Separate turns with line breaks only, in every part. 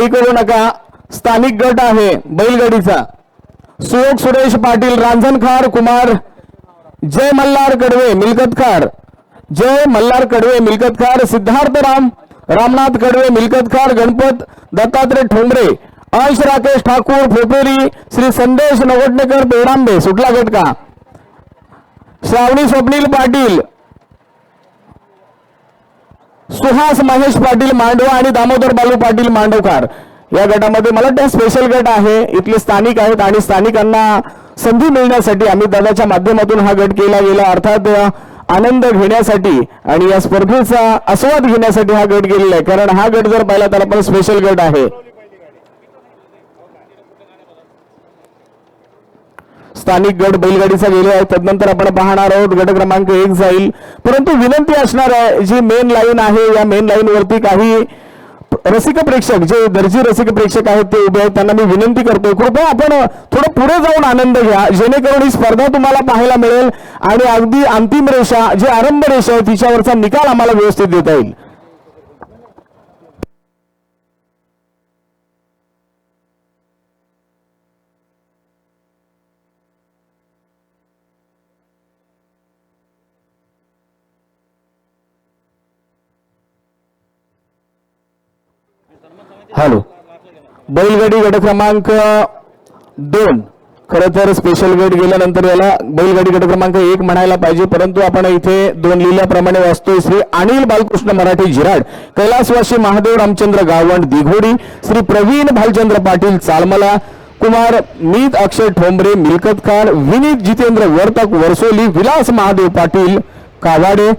घाई करू नका. स्थानिक गट आहे बैलगाडीचा. सुयोग सुरेश पाटील रांजणखार कुमार जय मल्हार कडवे मिलकतकार जय मल्हार कडवे मिलकतकार सिद्धार्थ राम रामनाथ कडवे मिलकतकार गणपत दत्तात्रय ठोंबरे अंश राकेश ठाकूर फोपेरी श्री संदेश नवटणेकर बेडांबे सुटला गटका श्रावणी स्वप्नील पाटील सुहास महेश पाटील मांडवा आणि दामोदर बालू पाटील मांडवकार. या गटामध्ये मला वाटतं स्पेशल गट आहे. इथले स्थानिक आहेत आणि स्थानिकांना संधी मिळण्यासाठी आम्ही दादाच्या माध्यमातून हा गट केला गेला. अर्थात आनंद घेण्यासाठी आणि या स्पर्धेचा आस्वाद घेण्यासाठी हा गट गेलेला आहे. कारण हा गट जर पाहिला तर आपण स्पेशल गट आहे. स्थानिक गट बैलगाडीचा गेले आहे. तदनंतर आपण पाहणार आहोत गट क्रमांक एक जाईल. परंतु विनंती असणार आहे जी मेन लाईन आहे या मेन लाईन वरती काही रसिक प्रेक्षक जे दर्जी रसिक प्रेक्षक आहेत ते उभे आहेत त्यांना मी विनंती करतोय. कृपया आपण थोडं पुढे जाऊन आनंद घ्या. जेणेकरून ही स्पर्धा तुम्हाला पाहायला मिळेल आणि अगदी अंतिम रेषा जी आरंभ रेषा आहे तिच्यावरचा निकाल आम्हाला व्यवस्थित देता येईल. हॅलो. बैलगाडी गट क्रमांक दोन. खरं तर स्पेशल गट गेल्यानंतर याला बैलगाडी गट क्रमांक एक म्हणायला पाहिजे. परंतु आपण इथे दोन लिहिल्याप्रमाणे वाचतोय श्री अनिल बालकृष्ण मराठी जिराड कैलासवासी महादेव रामचंद्र गावंड दिघोडी श्री प्रवीण भालचंद्र पाटील चालमला कुमार मीत अक्षय ठोंबरे मिलकतकार विनीत जितेंद्र वर्तक वर्सोली विलास महादेव पाटील कावाडे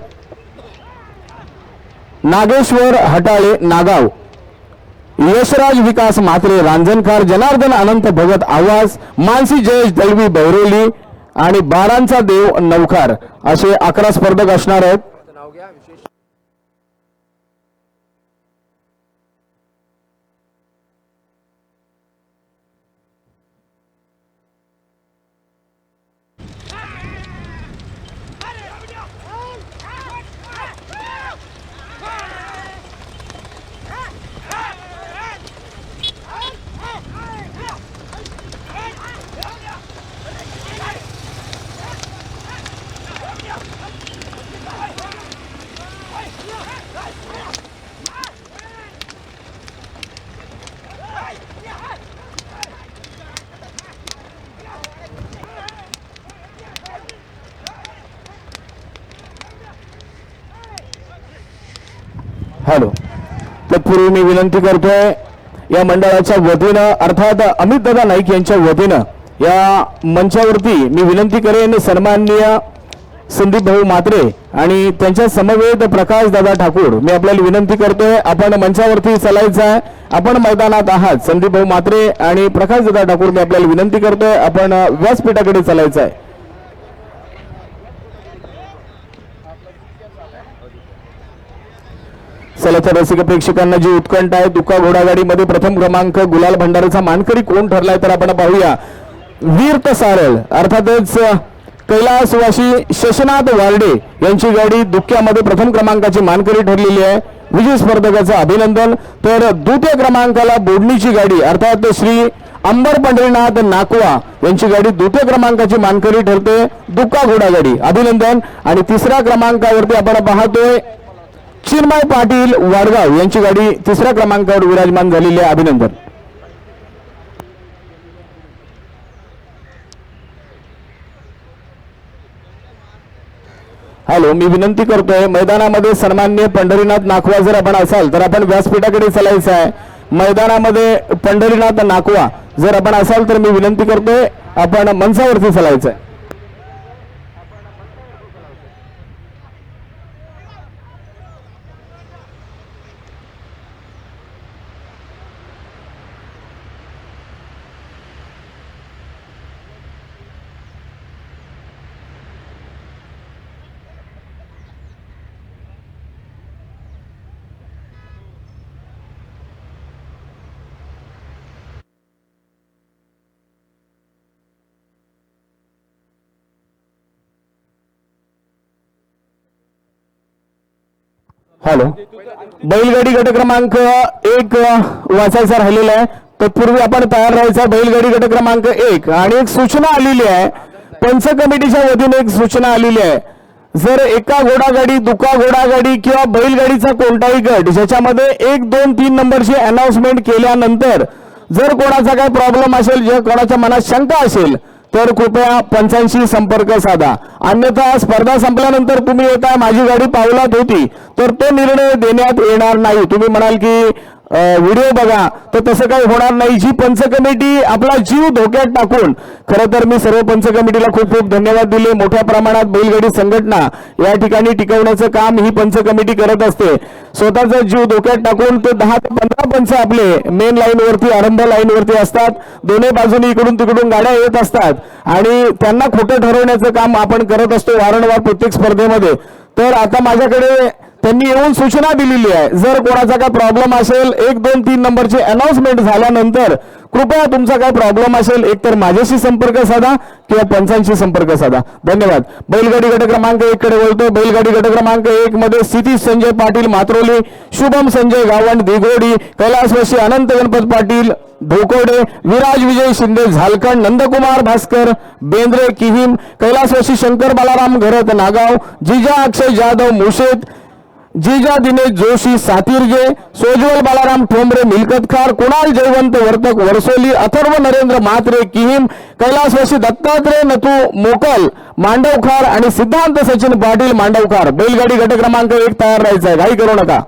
नागेश्वर हटाळे नागाव. यशराज विकास म्हात्रे रांजणकार जनार्दन अनंत भगत आवाज मानसी जयेश दलवी बैरोली आणि बारांचा देव नवकार असे अकरा स्पर्धक असणार आहेत. हॅलो तत्पूर्वी मी विनंती करतोय या मंडळाच्या वतीनं अर्थात अमित दादा नाईक यांच्या वतीनं या मंचावरती मी विनंती करेन सन्माननीय संदीप भाऊ मात्रे आणि त्यांच्या समवेत प्रकाश दादा ठाकूर. मी आपल्याला विनंती करतोय आपण मंचावरती चालायचं आहे. आपण मैदानात आहात. संदीप भाऊ मात्रे आणि प्रकाश दादा ठाकूर मी आपल्याला विनंती करतोय आपण व्यासपीठाकडे चालायचं आहे. चला तर रसिक प्रेक्षकांना जी उत्कंठ आहे तुका घोडागाडीमध्ये प्रथम क्रमांक गुलाल भंडाराचा मानकरी कोण ठरलाय तर आपण पाहूया. वीरत सारळ अर्थातच कैलासवासी शशनाथ वार्डे यांची गाडी दुःख्यामध्ये प्रथम क्रमांकाची मानकरी ठरलेली आहे. विजय स्पर्धकाचं अभिनंदन. तर द्वितीय क्रमांकाला बोडणीची गाडी अर्थात श्री अंबर पंढरीनाथ नाकवा यांची गाडी द्वितीय क्रमांकाची मानकरी ठरते. दुक्का घोडागाडी अभिनंदन. आणि तिसऱ्या क्रमांकावरती आपण पाहतोय चिन्मय पाटील वाडगाव यांची गाडी तिसऱ्या क्रमांकावर विराजमान झालेली आहे. अभिनंदन. हॅलो मी विनंती करतोय मैदानामध्ये सन्मान्य पंढरीनाथ नाखवा जर आपण असाल तर आपण व्यासपीठाकडे चालायचं आहे. मैदानामध्ये पंढरीनाथ नाखवा जर आपण असाल तर मी विनंती करतोय आपण मंचावरती चालायचं आहे. हॅलो. बैलगाडी गट क्रमांक एक वाचायचा राहिलेला आहे. तत्पूर्वी आपण तयार राहायचा बैलगाडी गट क्रमांक एक. आणि एक सूचना आलेली आहे. पंच कमिटीच्या वतीने एक सूचना आलेली आहे. जर एका घोडागाडी दुका घोडागाडी किंवा बैलगाडीचा कोणताही गट ज्याच्यामध्ये एक दोन तीन नंबरची अनाउन्समेंट केल्यानंतर जर कोणाचा काही प्रॉब्लेम असेल जर कोणाच्या मनात शंका असेल तर कृपया पंचांशी संपर्क साधा. अन्यथा स्पर्धा संपल्यानंतर तुम्ही येताय माझी गाडी पावलात होती तर तो निर्णय देण्यात येणार नाही. तुम्ही म्हणाल की व्हिडिओ बघा. तर तसं काही होणार नाही. जी पंच कमिटी आपला जीव धोक्यात टाकून खरं तर मी सर्व पंच कमिटीला खूप खूप धन्यवाद दिले. मोठ्या प्रमाणात बैलगाडी संघटना या ठिकाणी टिकवण्याचं काम ही पंच कमिटी करत असते. स्वतःचा जीव धोक्यात टाकून ते दहा ते पंधरा पंच आपले मेन लाईनवरती आरंभ लाईनवरती असतात. दोन्ही बाजूनी इकडून तिकडून गाड्या येत असतात. आणि त्यांना खोटं ठरवण्याचं काम आपण करत असतो वारंवार प्रत्येक स्पर्धेमध्ये. तर आता माझ्याकडे त्यांनी येऊन सूचना दिलेली आहे. जर कोणाचा काय प्रॉब्लेम असेल एक दोन तीन नंबरची अनाउन्समेंट झाल्यानंतर कृपया तुमचा काय प्रॉब्लेम असेल एकतर माझ्याशी संपर्क साधा किंवा पंचांशी संपर्क साधा. धन्यवाद. बैलगाडी गट क्रमांक एक कडे बोलतो बैलगाडी गट क्रमांक एक मध्ये स्थिती संजय पाटील मात्रोली शुभम संजय गावंड दिघोडी कैलासवासी अनंत गणपत पाटील धोकोडे विराज विजय शिंदे झालकण नंदकुमार भास्कर बेंद्रे किहिम कैलासवासी शंकर बालाराम घरत नागाव जिजा अक्षय जाधव मुशेत जिजा दिनेश जोशी सातिर्जे सोजवल बालाराम ठोंबरे मिलकतखार कुणाल जयवंत वर्तक वरसोली अथर्व नरेंद्र म्हात्रे किहिम कैलासवासी दत्तात्रय नतू मोकल मांडवखार आणि सिद्धांत सचिन पाटील मांडवखार. बैलगाडी गट क्रमांक एक तयार राहायचा आहे. घाई करू नका.